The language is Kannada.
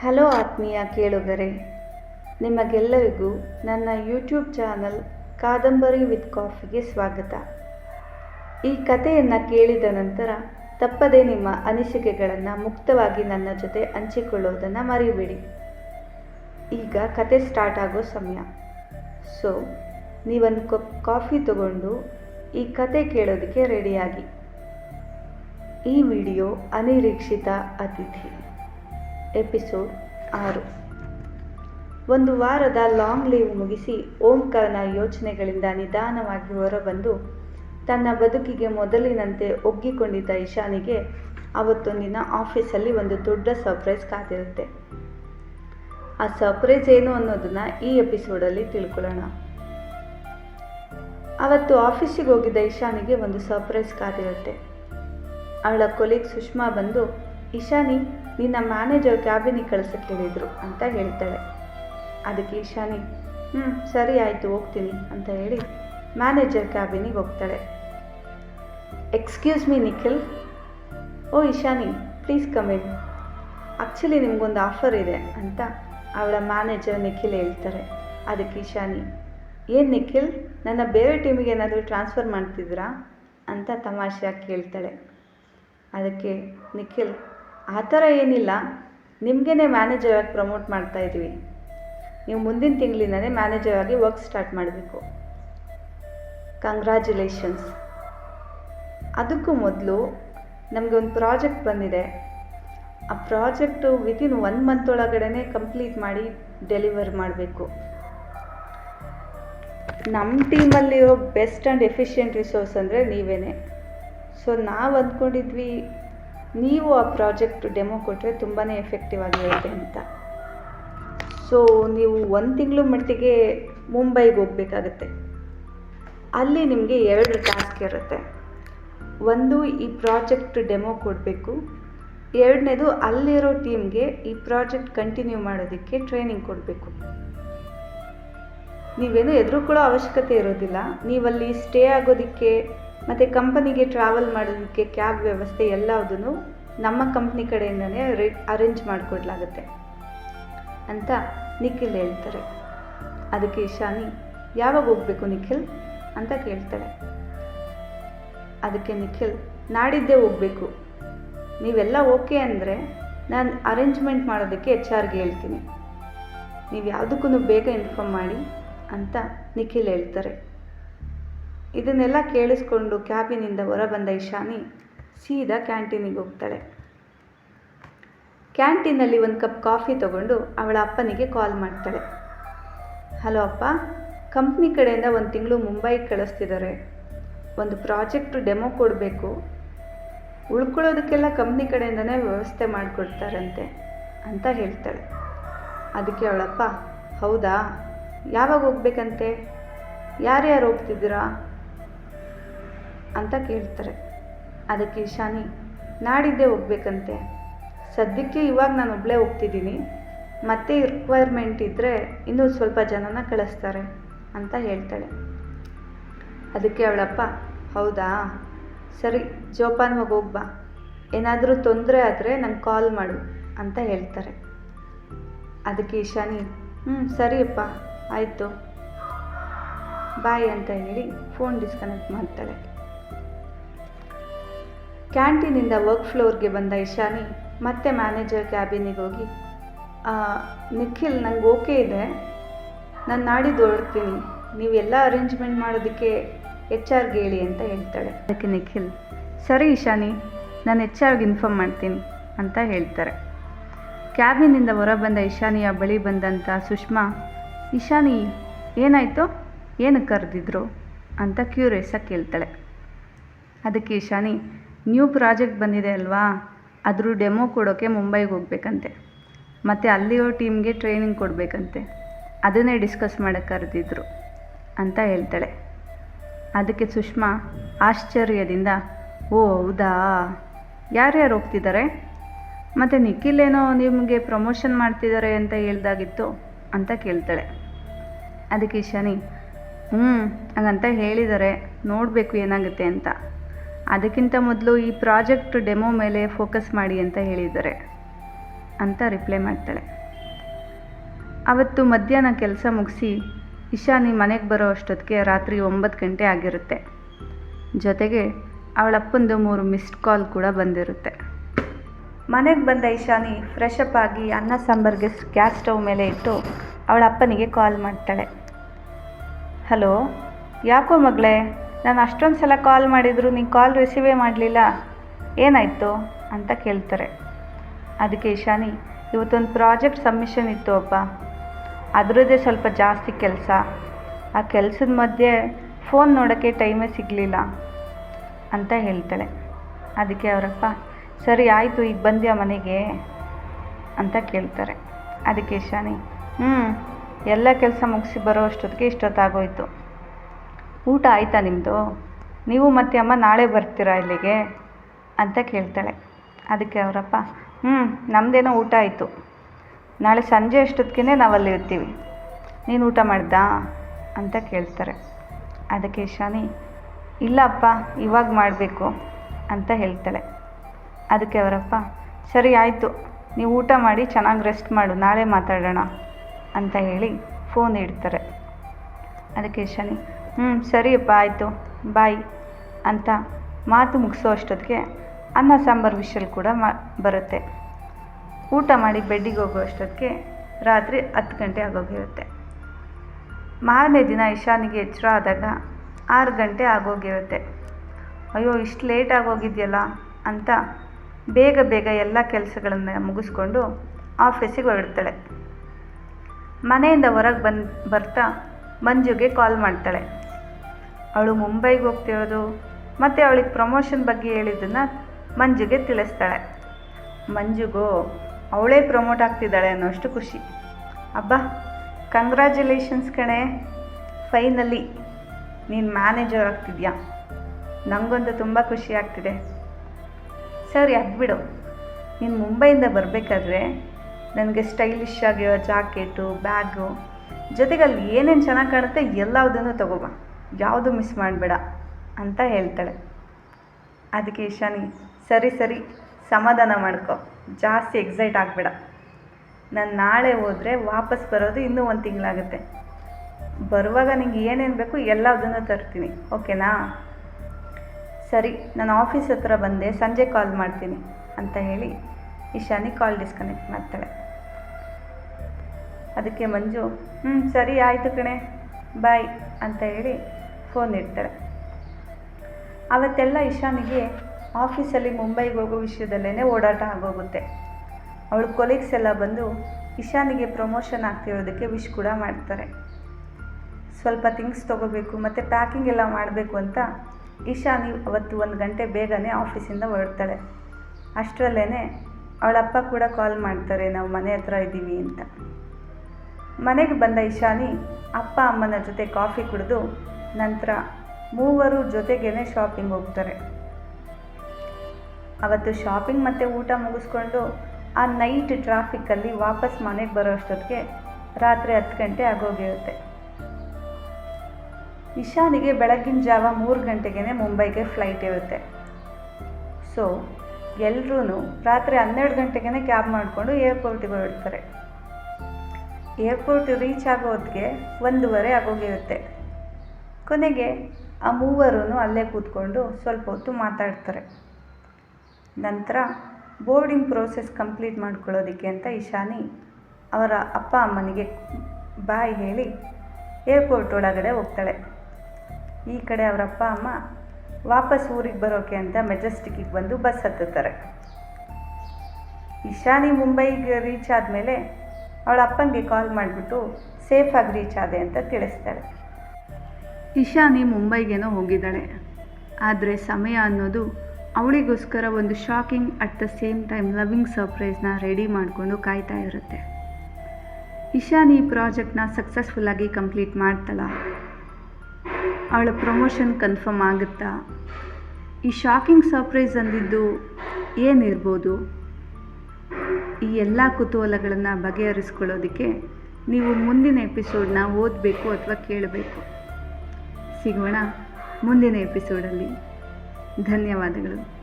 ಹಲೋ ಆತ್ಮೀಯ ಕೇಳುಗರೆ, ನಿಮಗೆಲ್ಲರಿಗೂ ನನ್ನ ಯೂಟ್ಯೂಬ್ ಚಾನಲ್ ಕಾದಂಬರಿ ವಿತ್ ಕಾಫಿಗೆ ಸ್ವಾಗತ. ಈ ಕಥೆಯನ್ನು ಕೇಳಿದ ನಂತರ ತಪ್ಪದೇ ನಿಮ್ಮ ಅನಿಸಿಕೆಗಳನ್ನು ಮುಕ್ತವಾಗಿ ನನ್ನ ಜೊತೆ ಹಂಚಿಕೊಳ್ಳೋದನ್ನು ಮರಿಬೇಡಿ ಈಗ ಕತೆ ಸ್ಟಾರ್ಟ್ ಆಗೋ ಸಮಯ. ಸೊ ನೀವೊಂದು ಕಪ್ ಕಾಫಿ ತಗೊಂಡು ಈ ಕತೆ ಕೇಳೋದಕ್ಕೆ ರೆಡಿಯಾಗಿ ಈ ವಿಡಿಯೋ ಅನಿರೀಕ್ಷಿತ ಅತಿಥಿ. ಎಪಿಸೋಡ್ ಆರು. ಒಂದು ವಾರದ ಲಾಂಗ್ ಲೀವ್ ಮುಗಿಸಿ ಓಂಕಾರನ ಯೋಚನೆಗಳಿಂದ ನಿಧಾನವಾಗಿ ಹೊರಬಂದು ತನ್ನ ಬದುಕಿಗೆ ಮೊದಲಿನಂತೆ ಒಗ್ಗಿಕೊಂಡಿದ್ದ ಇಶಾನಿಗೆ ಅವತ್ತೊಂದಿನ ಆಫೀಸಲ್ಲಿ ಒಂದು ದೊಡ್ಡ ಸರ್ಪ್ರೈಸ್ ಕಾದಿರುತ್ತೆ. ಆ ಸರ್ಪ್ರೈಸ್ ಏನು ಅನ್ನೋದನ್ನು ಈ ಎಪಿಸೋಡಲ್ಲಿ ತಿಳ್ಕೊಳ್ಳೋಣ. ಅವತ್ತು ಆಫೀಸಿಗೆ ಹೋಗಿದ್ದ ಇಶಾನಿಗೆ ಒಂದು ಸರ್ಪ್ರೈಸ್ ಕಾದಿರುತ್ತೆ. ಅವಳ ಕೊಲೀಗ್ ಸುಷ್ಮಾ ಬಂದು ಇಶಾನಿ ನಿನ್ನ ಮ್ಯಾನೇಜರ್ ಕ್ಯಾಬಿನಿಗೆ ಕಳ್ಸಕ್ಕೆ ಹೇಳಿದರು ಅಂತ ಹೇಳ್ತಾಳೆ. ಅದಕ್ಕೆ ಇಶಾನಿ ಹ್ಞೂ ಸರಿ ಆಯಿತು, ಹೋಗ್ತೀನಿ ಅಂತ ಹೇಳಿ ಮ್ಯಾನೇಜರ್ ಕ್ಯಾಬಿನಿಗೆ ಹೋಗ್ತಾಳೆ. Excuse me Nikhil. Oh Ishani please come in actually ನಿಮಗೊಂದು ಆಫರ್ ಇದೆ ಅಂತ ಅವಳ ಮ್ಯಾನೇಜರ್ ನಿಖಿಲ್ ಹೇಳ್ತಾರೆ. ಅದಕ್ಕೆ ಇಶಾನಿ ಏನು ನಿಖಿಲ್, ನನ್ನ ಬೇರೆ ಟೀಮಿಗೆ ಏನಾದರೂ ಟ್ರಾನ್ಸ್ಫರ್ ಮಾಡ್ತಿದ್ದೀರಾ ಅಂತ ತಮಾಷೆಯಾಗಿ ಕೇಳ್ತಾಳೆ. ಅದಕ್ಕೆ ನಿಖಿಲ್ ಆ ಥರ ಏನಿಲ್ಲ. ನಿಮಗೇ ಮ್ಯಾನೇಜರ್ ಆಗಿ ಪ್ರಮೋಟ್ ಮಾಡ್ತಾ ಇದ್ದೀವಿ ನೀವು ಮುಂದಿನ ತಿಂಗಳಿಂದನೇ ಮ್ಯಾನೇಜರ್ ಆಗಿ ವರ್ಕ್ ಸ್ಟಾರ್ಟ್ ಮಾಡಬೇಕು. ಕಂಗ್ರ್ಯಾಚುಲೇಷನ್ಸ್ ಅದಕ್ಕೂ ಮೊದಲು ನಮಗೆ ಒಂದು ಪ್ರಾಜೆಕ್ಟ್ ಬಂದಿದೆ. ಆ ಪ್ರಾಜೆಕ್ಟು ವಿತಿನ್ ಒನ್ ಮಂತ್ ಒಳಗಡೆ ಕಂಪ್ಲೀಟ್ ಮಾಡಿ ಡೆಲಿವರ್ ಮಾಡಬೇಕು. ನಮ್ಮ ಟೀಮಲ್ಲಿರೋ ಬೆಸ್ಟ್ ಆ್ಯಂಡ್ ಎಫಿಷಿಯೆಂಟ್ ರಿಸೋರ್ಸ್ ಅಂದರೆ ನೀವೇ ಸೊ ನಾವು ಅಂದ್ಕೊಂಡಿದ್ವಿ ನೀವು ಆ ಪ್ರಾಜೆಕ್ಟ್ ಡೆಮೋ ಕೊಟ್ಟರೆ ತುಂಬಾ ಎಫೆಕ್ಟಿವ್ ಆಗಿರುತ್ತೆ ಅಂತ. ಸೊ ನೀವು ಒಂದು ತಿಂಗಳು ಮಟ್ಟಿಗೆ ಮುಂಬೈಗೆ ಹೋಗಬೇಕಾಗತ್ತೆ. ಅಲ್ಲಿ ನಿಮಗೆ ಎರಡು ಟಾಸ್ಕ್ ಇರುತ್ತೆ. ಒಂದು, ಈ ಪ್ರಾಜೆಕ್ಟ್ ಡೆಮೋ ಕೊಡಬೇಕು. ಎರಡನೇದು, ಅಲ್ಲಿರೋ ಟೀಮ್ಗೆ ಈ ಪ್ರಾಜೆಕ್ಟ್ ಕಂಟಿನ್ಯೂ ಮಾಡೋದಕ್ಕೆ ಟ್ರೈನಿಂಗ್ ಕೊಡಬೇಕು. ನೀವೇನು ಎದುರುಕೊಳ್ಳೋ ಅವಶ್ಯಕತೆ ಇರೋದಿಲ್ಲ. ನೀವಲ್ಲಿ ಸ್ಟೇ ಆಗೋದಕ್ಕೆ, ಮತ್ತು ಕಂಪನಿಗೆ ಟ್ರಾವೆಲ್ ಮಾಡೋದಕ್ಕೆ ಕ್ಯಾಬ್ ವ್ಯವಸ್ಥೆ ಎಲ್ಲದನ್ನು ನಮ್ಮ ಕಂಪ್ನಿ ಕಡೆಯಿಂದನೇ ಅರೆ ಅರೇಂಜ್ ಮಾಡಿಕೊಡ್ಲಾಗುತ್ತೆ ಅಂತ ನಿಖಿಲ್ ಹೇಳ್ತಾರೆ. ಅದಕ್ಕೆ ಇಶಾನಿ ಯಾವಾಗ ಹೋಗಬೇಕು ನಿಖಿಲ್ ಅಂತ ಕೇಳ್ತಾಳೆ. ಅದಕ್ಕೆ ನಿಖಿಲ್, ನಾಡಿದ್ದೇ ಹೋಗಬೇಕು. ನೀವೆಲ್ಲ ಓಕೆ ಅಂದರೆ ನಾನು ಅರೇಂಜ್ಮೆಂಟ್ ಮಾಡೋದಕ್ಕೆ ಎಚ್ ಆರ್ಗೆ ಹೇಳ್ತೀನಿ. ನೀವು ಯಾವುದಕ್ಕೂ ಬೇಗ ಇನ್ಫಾರ್ಮ್ ಮಾಡಿ ಅಂತ ನಿಖಿಲ್ ಹೇಳ್ತಾರೆ. ಇದನ್ನೆಲ್ಲ ಕೇಳಿಸ್ಕೊಂಡು ಕ್ಯಾಬಿನಿಂದ ಹೊರಬಂದ ಇಶಾನಿ ಸೀದಾ ಕ್ಯಾಂಟೀನಿಗೆ ಹೋಗ್ತಾಳೆ. ಕ್ಯಾಂಟೀನಲ್ಲಿ ಒಂದು ಕಪ್ ಕಾಫಿ ತಗೊಂಡು ಅವಳ ಅಪ್ಪನಿಗೆ ಕಾಲ್ ಮಾಡ್ತಾಳೆ. ಹಲೋ ಅಪ್ಪ, ಕಂಪ್ನಿ ಕಡೆಯಿಂದ ಒಂದು ತಿಂಗಳು ಮುಂಬೈಗೆ ಕಳಿಸ್ತಿದ್ದಾರೆ ಒಂದು ಪ್ರಾಜೆಕ್ಟ್ ಡೆಮೋ ಕೊಡಬೇಕು. ಉಳ್ಕೊಳ್ಳೋದಕ್ಕೆಲ್ಲ ಕಂಪ್ನಿ ಕಡೆಯಿಂದನೇ ವ್ಯವಸ್ಥೆ ಮಾಡಿಕೊಡ್ತಾರಂತೆ ಅಂತ ಹೇಳ್ತಾಳೆ. ಅದಕ್ಕೆ ಅವಳಪ್ಪ ಹೌದಾ? ಯಾವಾಗ ಹೋಗ್ಬೇಕಂತೆ? ಯಾರ್ಯಾರು ಹೋಗ್ತಿದ್ದೀರಾ? ಅಂತ ಕೇಳ್ತಾರೆ. ಅದಕ್ಕೆ ಶಾನಿ ನಾಡಿದ್ದೇ ಹೋಗ್ಬೇಕಂತೆ. ಸದ್ಯಕ್ಕೆ ಇವಾಗ ನಾನು ಒಬ್ಬಳೇ ಹೋಗ್ತಿದ್ದೀನಿ. ಮತ್ತೆ ರಿಕ್ವೈರ್ಮೆಂಟ್ ಇದ್ದರೆ ಇನ್ನೂ ಸ್ವಲ್ಪ ಜನನ ಕಳಿಸ್ತಾರೆ ಅಂತ ಹೇಳ್ತಾಳೆ. ಅದಕ್ಕೆ ಅವಳಪ್ಪ, ಹೌದಾ? ಸರಿ ಜೋಪಾನವಾಗಿ ಹೋಗ್ಬಾ ಏನಾದರೂ ತೊಂದರೆ ಆದರೆ ನಂಗೆ ಕಾಲ್ ಮಾಡು ಅಂತ ಹೇಳ್ತಾರೆ. ಅದಕ್ಕೆ ಈಶಾನಿ ಹ್ಞೂ ಸರಿಯಪ್ಪ, ಆಯಿತು. ಬಾಯ್ ಅಂತ ಹೇಳಿ ಫೋನ್ ಡಿಸ್ಕನೆಕ್ಟ್ ಮಾಡ್ತಾಳೆ. ಕ್ಯಾಂಟೀನಿಂದ ವರ್ಕ್ ಫ್ಲೋರ್ಗೆ ಬಂದ ಇಶಾನಿ ಮತ್ತೆ ಮ್ಯಾನೇಜರ್ ಕ್ಯಾಬಿನಿಗೆ ಹೋಗಿ ನಿಖಿಲ್, ನಂಗೆ ಓಕೆ ಇದೆ. ನಾನು ನಾಡಿದ್ದು ಹೊರಡ್ತೀನಿ. ನೀವೆಲ್ಲ ಅರೇಂಜ್ಮೆಂಟ್ ಮಾಡೋದಕ್ಕೆ ಎಚ್ ಆರ್ಗೆ ಹೇಳಿ ಅಂತ ಹೇಳ್ತಾಳೆ. ಅದಕ್ಕೆ ನಿಖಿಲ್? ಸರಿ ಇಶಾನಿ, ನಾನು ಎಚ್ ಆರ್ಗೆ ಇನ್ಫಾರ್ಮ್ ಮಾಡ್ತೀನಿ, ಅಂತ ಹೇಳ್ತಾರೆ. ಕ್ಯಾಬಿನಿಂದ ಹೊರಬಂದ ಇಶಾನಿಯ ಬಳಿ ಬಂದಂಥ ಸುಷ್ಮಾ, ಇಶಾನಿ, ಏನಾಯಿತು? ಏನು ಕರೆದಿದ್ರು? ಅಂತ ಕ್ಯೂರಿಯಸ್ಸಾಗಿ ಕೇಳ್ತಾಳೆ. ಅದಕ್ಕೆ ಇಶಾನಿ ನ್ಯೂ ಪ್ರಾಜೆಕ್ಟ್ ಬಂದಿದೆ ಅಲ್ವಾ? ಅದ್ರ ಡೆಮೋ ಕೊಡೋಕ್ಕೆ ಮುಂಬೈಗೆ ಹೋಗ್ಬೇಕಂತೆ. ಮತ್ತು ಅಲ್ಲಿರೋ ಟೀಮ್ಗೆ ಟ್ರೈನಿಂಗ್ ಕೊಡಬೇಕಂತೆ. ಅದನ್ನೇ ಡಿಸ್ಕಸ್ ಮಾಡೋಕ್ಕೆ ಕರೆದಿದ್ರು ಅಂತ ಹೇಳ್ತಾಳೆ. ಅದಕ್ಕೆ ಸುಷ್ಮಾ ಆಶ್ಚರ್ಯದಿಂದ, ಓ ಹೌದಾ? ಯಾರ್ಯಾರು ಹೋಗ್ತಿದ್ದಾರೆ ಮತ್ತು ನಿಖಿಲ್ ಏನೋ ನಿಮಗೆ ಪ್ರಮೋಷನ್ ಮಾಡ್ತಿದ್ದಾರೆ ಅಂತ ಹೇಳ್ದಾಗಿತ್ತು ಅಂತ ಕೇಳ್ತಾಳೆ. ಅದಕ್ಕೆ ಶನಿ ಹ್ಞೂ ಹಾಗಂತ ಹೇಳಿದ್ದಾರೆ ನೋಡಬೇಕು ಏನಾಗುತ್ತೆ ಅಂತ. ಅದಕ್ಕಿಂತ ಮೊದಲು ಈ ಪ್ರಾಜೆಕ್ಟ್ ಡೆಮೋ ಮೇಲೆ ಫೋಕಸ್ ಮಾಡಿ ಅಂತ ಹೇಳಿದ್ದಾರೆ ಅಂತ ರಿಪ್ಲೈ ಮಾಡ್ತಾಳೆ. ಅವತ್ತು ಮಧ್ಯಾಹ್ನ ಕೆಲಸ ಮುಗಿಸಿ ಇಶಾನಿ ಮನೆಗೆ ಬರೋ ಅಷ್ಟೊತ್ತಿಗೆ ರಾತ್ರಿ ಒಂಬತ್ತು ಗಂಟೆ ಆಗಿರುತ್ತೆ. ಜೊತೆಗೆ ಅವಳಪ್ಪಂದು ಮೂರು ಮಿಸ್ಡ್ ಕಾಲ್ ಕೂಡ ಬಂದಿರುತ್ತೆ. ಮನೆಗೆ ಬಂದ ಇಶಾನಿ ಫ್ರೆಶ್ ಅಪ್ ಆಗಿ ಅನ್ನ ಸಾಂಬಾರಿಗೆ ಗ್ಯಾಸ್ ಸ್ಟವ್ ಮೇಲೆ ಇಟ್ಟು ಅವಳ ಅಪ್ಪನಿಗೆ ಕಾಲ್ ಮಾಡ್ತಾಳೆ. ಹಲೋ, ಯಾಕೋ ಮಗಳೇ? ನಾನು ಅಷ್ಟೊಂದು ಸಲ ಕಾಲ್ ಮಾಡಿದರೂ, ನೀನು ಕಾಲ್ ರಿಸೀವೇ ಮಾಡಲಿಲ್ಲ. ಏನಾಯಿತು? ಅಂತ ಕೇಳ್ತಾರೆ. ಅದಕ್ಕೆ ಇಶಾನಿ ಇವತ್ತೊಂದು ಪ್ರಾಜೆಕ್ಟ್ ಸಬ್ಮಿಷನ್ ಇತ್ತು ಅಪ್ಪ. ಅದರದ್ದೇ ಸ್ವಲ್ಪ ಜಾಸ್ತಿ ಕೆಲಸ. ಆ ಕೆಲಸದ ಮಧ್ಯೆ ಫೋನ್ ನೋಡೋಕ್ಕೆ ಟೈಮೇ ಸಿಗಲಿಲ್ಲ. ಅಂತ ಹೇಳ್ತಾಳೆ. ಅದಕ್ಕೆ ಅವರಪ್ಪ, ಸರಿ ಆಯಿತು, ಈಗ ಬಂದ್ಯಾ ಮನೆಗೆ? ಅಂತ ಕೇಳ್ತಾರೆ. ಅದಕ್ಕೆ ಇಶಾನಿ ಹ್ಞೂ ಎಲ್ಲ ಕೆಲಸ ಮುಗಿಸಿ ಬರೋ ಅಷ್ಟೊತ್ತಿಗೆ ಇಷ್ಟೊತ್ತಾಗೋಯ್ತು. ಊಟ ಆಯಿತಾ ನಿಮ್ಮದು ನೀವು ಮತ್ತೆ ಅಮ್ಮ ನಾಳೆ ಬರ್ತೀರಾ ಇಲ್ಲಿಗೆ? ಅಂತ ಕೇಳ್ತಾಳೆ. ಅದಕ್ಕೆ ಅವರಪ್ಪ ಹ್ಞೂ ನಮ್ಮದೇನೋ ಊಟ ಆಯಿತು. ನಾಳೆ ಸಂಜೆ ಅಷ್ಟೊತ್ತಿಗೆ ನಾವಲ್ಲಿ ಇರ್ತೀವಿ. ನೀನು ಊಟ ಮಾಡ್ದಾ? ಅಂತ ಕೇಳ್ತಾರೆ. ಅದಕ್ಕೆ ಶಾನಿ, ಇಲ್ಲ ಅಪ್ಪ, ಇವಾಗ ಮಾಡಬೇಕು ಅಂತ ಹೇಳ್ತಾಳೆ. ಅದಕ್ಕೆ ಅವರಪ್ಪ, ಸರಿ ಆಯಿತು, ನೀವು ಊಟ ಮಾಡಿ ಚೆನ್ನಾಗಿ ರೆಸ್ಟ್ ಮಾಡು, ನಾಳೆ ಮಾತಾಡೋಣ ಅಂತ ಹೇಳಿ ಫೋನ್ ಇಡ್ತಾರೆ. ಅದಕ್ಕೆ ಇಶಾನಿ ಹ್ಞೂ ಸರಿಯಪ್ಪ, ಆಯಿತು. ಬಾಯ್ ಅಂತ ಮಾತು ಮುಗಿಸೋ ಅಷ್ಟೊತ್ತಿಗೆ ಅನ್ನ, ಸಾಂಬಾರು ವಿಷಲ್ ಕೂಡ ಮಾ, ಬರುತ್ತೆ. ಊಟ ಮಾಡಿ ಬೆಡ್ಡಿಗೆ ಹೋಗೋ ಅಷ್ಟೊತ್ತಿಗೆ ರಾತ್ರಿ ಹತ್ತು ಗಂಟೆ ಆಗೋಗಿರುತ್ತೆ. ಮಾರನೇ ದಿನ ಇಶಾನಿಗೆ ಎಚ್ಚರ ಆದಾಗ ಆರು ಗಂಟೆ ಆಗೋಗಿರುತ್ತೆ. ಅಯ್ಯೋ, ಇಷ್ಟು ಲೇಟ್ ಆಗೋಗಿದೆಯಲ್ಲ ಅಂತ ಬೇಗ ಬೇಗ ಎಲ್ಲ ಕೆಲಸಗಳನ್ನು ಮುಗಿಸ್ಕೊಂಡು ಆಫೀಸಿಗೆ ಹೊರಡ್ತಾಳೆ. ಮನೆಯಿಂದ ಹೊರಗೆ ಬಂದು, ಬರ್ತಾ ಮಂಜುಗೆ ಕಾಲ್ ಮಾಡ್ತಾಳೆ. ಅವಳು ಮುಂಬೈಗೆ ಹೋಗ್ತಿರೋದು. ಮತ್ತು ಅವಳಿಗೆ ಪ್ರಮೋಷನ್ ಬಗ್ಗೆ ಹೇಳಿದ್ದನ್ನು ಮಂಜುಗೆ ತಿಳಿಸ್ತಾಳೆ. ಮಂಜುಗೂ, ಅವಳೇ ಪ್ರಮೋಟ್ ಆಗ್ತಿದ್ದಾಳೆ ಅನ್ನೋಷ್ಟು ಖುಷಿ. ಅಬ್ಬ ಕಂಗ್ರ್ಯಾಚುಲೇಷನ್ಸ್ ಕಣೆ. ಫೈನಲಿ ನೀನು ಮ್ಯಾನೇಜರ್ ಆಗ್ತಿದ್ಯಾ? ನನಗಂತೂ ತುಂಬ ಖುಷಿ ಆಗ್ತಿದೆ. ಸರಿ ಬಿಡು. ನೀನು ಮುಂಬೈಯಿಂದ ಬರಬೇಕಾದ್ರೆ ನನಗೆ ಸ್ಟೈಲಿಶ್ ಆಗಿರೋ ಜಾಕೆಟು, ಬ್ಯಾಗು ಜೊತೆಗೆ ಅಲ್ಲಿ ಏನೇನು ಚೆನ್ನಾಗಿ ಕಾಣುತ್ತೆ ಎಲ್ಲವುದನ್ನು ತಗೋಬಾ. ಯಾವುದು ಮಿಸ್ ಮಾಡಬೇಡ ಅಂತ ಹೇಳ್ತಾಳೆ. ಅದಕ್ಕೆ ಇಶಾನಿ ಸರಿ ಸರಿ, ಸಮಾಧಾನ ಮಾಡ್ಕೊ. ಜಾಸ್ತಿ ಎಕ್ಸೈಟ್ ಆಗಬೇಡ. ನಾನು ನಾಳೆ ಹೋದರೆ ವಾಪಸ್ ಬರೋದು ಇನ್ನೂ ಒಂದು ತಿಂಗಳಾಗುತ್ತೆ. ಬರುವಾಗ ನಿಂಗೆ ಏನೇನು ಬೇಕು ಎಲ್ಲದನ್ನು ತರ್ತೀನಿ, ಓಕೆನಾ? ಸರಿ, ನಾನು ಆಫೀಸ್ ಹತ್ರ ಬಂದೆ, ಸಂಜೆ ಕಾಲ್ ಮಾಡ್ತೀನಿ ಅಂತ ಹೇಳಿ ಇಶಾನಿ ಕಾಲ್ ಡಿಸ್ಕನೆಕ್ಟ್ ಮಾಡ್ತಾಳೆ. ಅದಕ್ಕೆ ಮಂಜು ಹ್ಞೂ ಸರಿ, ಆಯಿತು ಕಣೆ ಬಾಯ್ ಅಂತ ಹೇಳಿ ಇಡ್ತಾಳೆ ಅವತ್ತೆಲ್ಲ ಇಶಾನಿಗೆ ಆಫೀಸಲ್ಲಿ ಮುಂಬೈಗೆ ಹೋಗೋ ವಿಷಯದಲ್ಲೇ ಓಡಾಟ ಆಗೋಗುತ್ತೆ. ಅವಳ ಕೊಲೀಗ್ಸ್ ಎಲ್ಲ ಬಂದು ಇಶಾನಿಗೆ ಪ್ರಮೋಷನ್ ಆಗ್ತಿರೋದಕ್ಕೆ ವಿಶ್ ಕೂಡ ಮಾಡ್ತಾರೆ. ಸ್ವಲ್ಪ ಥಿಂಗ್ಸ್ ತೊಗೋಬೇಕು, ಮತ್ತು ಪ್ಯಾಕಿಂಗ್ ಎಲ್ಲ ಮಾಡಬೇಕು ಅಂತ ಇಶಾನಿ ಅವತ್ತು ಒಂದು ಗಂಟೆ ಬೇಗನೆ ಆಫೀಸಿಂದ ಹೊರಡ್ತಾಳೆ. ಅಷ್ಟರಲ್ಲೇ ಅವಳಪ್ಪ ಕೂಡ ಕಾಲ್ ಮಾಡ್ತಾರೆ, ನಾವು ಮನೆ ಹತ್ರ ಇದ್ದೀವಿ ಅಂತ. ಮನೆಗೆ ಬಂದ ಇಶಾನಿ ಅಪ್ಪ ಅಮ್ಮನ ಜೊತೆ ಕಾಫಿ ಕುಡಿದು ನಂತರ ಮೂವರು ಜೊತೆಗೇನೆ ಶಾಪಿಂಗ್ ಹೋಗ್ತಾರೆ. ಅವತ್ತು ಶಾಪಿಂಗ್ ಮತ್ತು ಊಟ ಮುಗಿಸ್ಕೊಂಡು ಆ ನೈಟ್ ಟ್ರಾಫಿಕ್ಕಲ್ಲಿ ವಾಪಸ್ ಮನೆಗೆ ಬರೋ ಅಷ್ಟೊತ್ತಿಗೆ ರಾತ್ರಿ ಹತ್ತು ಗಂಟೆ ಆಗೋಗಿರುತ್ತೆ. ಇಶಾನಿಗೆ ಬೆಳಗಿನ ಜಾವ ಮೂರು ಗಂಟೆಗೆ ಮುಂಬೈಗೆ ಫ್ಲೈಟ್ ಇರುತ್ತೆ. ಸೊ ಎಲ್ಲರೂ ರಾತ್ರಿ ಹನ್ನೆರಡು ಗಂಟೆಗೆ ಕ್ಯಾಬ್ ಮಾಡಿಕೊಂಡು ಏರ್ಪೋರ್ಟಿಗೆ ಹೊರಡ್ತಾರೆ. ಏರ್ಪೋರ್ಟ್ ರೀಚ್ ಆಗೋ ಹೊತ್ತಿಗೆ ಒಂದೂವರೆ ಆಗೋಗಿರುತ್ತೆ. ಕೊನೆಗೆ ಆ ಮೂವರೂ ಅಲ್ಲೇ ಕೂತ್ಕೊಂಡು ಸ್ವಲ್ಪ ಹೊತ್ತು ಮಾತಾಡ್ತಾರೆ. ನಂತರ ಬೋರ್ಡಿಂಗ್ ಪ್ರೋಸೆಸ್ ಕಂಪ್ಲೀಟ್ ಮಾಡ್ಕೊಳ್ಳೋದಕ್ಕೆ ಅಂತ ಇಶಾನಿ ಅವರ ಅಪ್ಪ ಅಮ್ಮನಿಗೆ ಬಾಯ್ ಹೇಳಿ ಏರ್ಪೋರ್ಟ್ ಒಳಗಡೆ ಹೋಗ್ತಾಳೆ. ಈ ಕಡೆ ಅವರ ಅಪ್ಪ ಅಮ್ಮ ವಾಪಸ್ ಊರಿಗೆ ಬರೋಕೆ ಅಂತ ಮೆಜೆಸ್ಟಿಕ್ಕಿಗೆ ಬಂದು ಬಸ್ ಹತ್ತುತ್ತಾರೆ. ಇಶಾನಿ ಮುಂಬೈಗೆ ರೀಚ್ ಆದಮೇಲೆ ಅವಳ ಅಪ್ಪನಿಗೆ ಕಾಲ್ ಮಾಡಿಬಿಟ್ಟು ಸೇಫಾಗಿ ರೀಚ್ ಆದೆ ಅಂತ ತಿಳಿಸ್ತಾಳೆ. ಇಶಾನಿ ಮುಂಬೈಗೇನೋ ಹೋಗಿದ್ದಾಳೆ. ಆದರೆ ಸಮಯ ಅನ್ನೋದು ಅವಳಿಗೋಸ್ಕರ ಒಂದು shocking at the same time loving ಸರ್ಪ್ರೈಸ್ನ ready ಮಾಡಿಕೊಂಡು ಕಾಯ್ತಾ ಇರುತ್ತೆ. ಇಶಾನಿ ಈ ಪ್ರಾಜೆಕ್ಟ್ನ ಸಕ್ಸಸ್ಫುಲ್ಲಾಗಿ ಕಂಪ್ಲೀಟ್ ಮಾಡ್ತಾಳ ಅವಳ ಪ್ರಮೋಷನ್ ಕನ್ಫರ್ಮ್ ಆಗುತ್ತಾ? ಈ ಶಾಕಿಂಗ್ ಸರ್ಪ್ರೈಸ್ ಅಂದಿದ್ದು ಏನಿರ್ಬೋದು? ಈ ಎಲ್ಲ ಕುತೂಹಲಗಳನ್ನು ಬಗೆಹರಿಸ್ಕೊಳ್ಳೋದಕ್ಕೆ ನೀವು ಮುಂದಿನ ಎಪಿಸೋಡ್ನ ಓದಬೇಕು ಅಥವಾ ಕೇಳಬೇಕು. ಸಿಗೋಣ ಮುಂದಿನ ಎಪಿಸೋಡಲ್ಲಿ ಧನ್ಯವಾದಗಳು.